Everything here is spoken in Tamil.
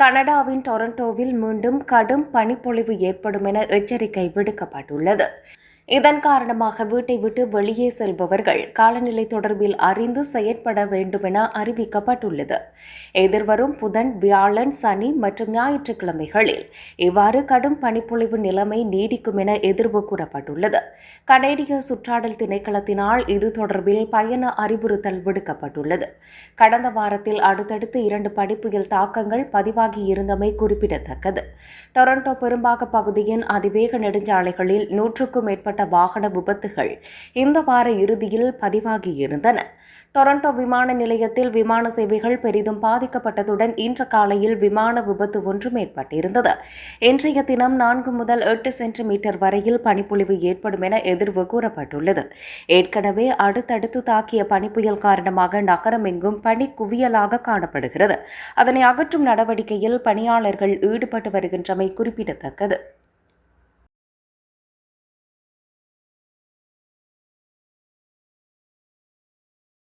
கனடாவின் டொரண்டோவில் மீண்டும் கடும் பனிப்பொழிவு ஏற்படும் என எச்சரிக்கை விடுக்கப்பட்டுள்ளது. இதன் காரணமாக வீட்டை விட்டு வெளியே செல்பவர்கள் காலநிலை தொடர்பில் அறிந்து செயற்பட வேண்டும் என அறிவிக்கப்பட்டுள்ளது. எதிர்வரும் புதன் வியாழன் சனி மற்றும் ஞாயிற்றுக்கிழமைகளில் இவ்வாறு கடும் பனிப்பொழிவு நிலைமை நீடிக்கும் என எதிர்வு கூறப்பட்டுள்ளது. கனேடிய சுற்றாடல் திணைக்களத்தினால் இது தொடர்பில் பயண அறிவுறுத்தல் விடுக்கப்பட்டுள்ளது. கடந்த வாரத்தில் அடுத்தடுத்து இரண்டு படிப்புகள் தாக்கங்கள் பதிவாகி இருந்தமை குறிப்பிடத்தக்கது. டொரண்டோ பெரும்பாக பகுதியின் அதிவேக நெடுஞ்சாலைகளில் நூற்றுக்கும் மேற்பட்ட வாகன விபத்துகள் இந்த வார இறுதியில் பதிவாகியிருந்தன டொரண்டோ விமான நிலையத்தில் விமான சேவைகள் பெரிதும் பாதிக்கப்பட்டதுடன் இன்று காலையில் விமான விபத்து ஒன்றும் ஏற்பட்டிருந்தது இன்றைய தினம் நான்கு முதல் எட்டு சென்டிமீட்டர் வரையில் பனிப்பொழிவு ஏற்படும் என எதிர்வு கூறப்பட்டுள்ளது. ஏற்கனவே அடுத்தடுத்து தாக்கிய பனிப்புயல் காரணமாக நகரம் எங்கும் பனி குவியலாக காணப்படுகிறது. அதனை அகற்றும் நடவடிக்கையில் பணியாளர்கள் ஈடுபட்டு வருகின்றமை குறிப்பிடத்தக்கது.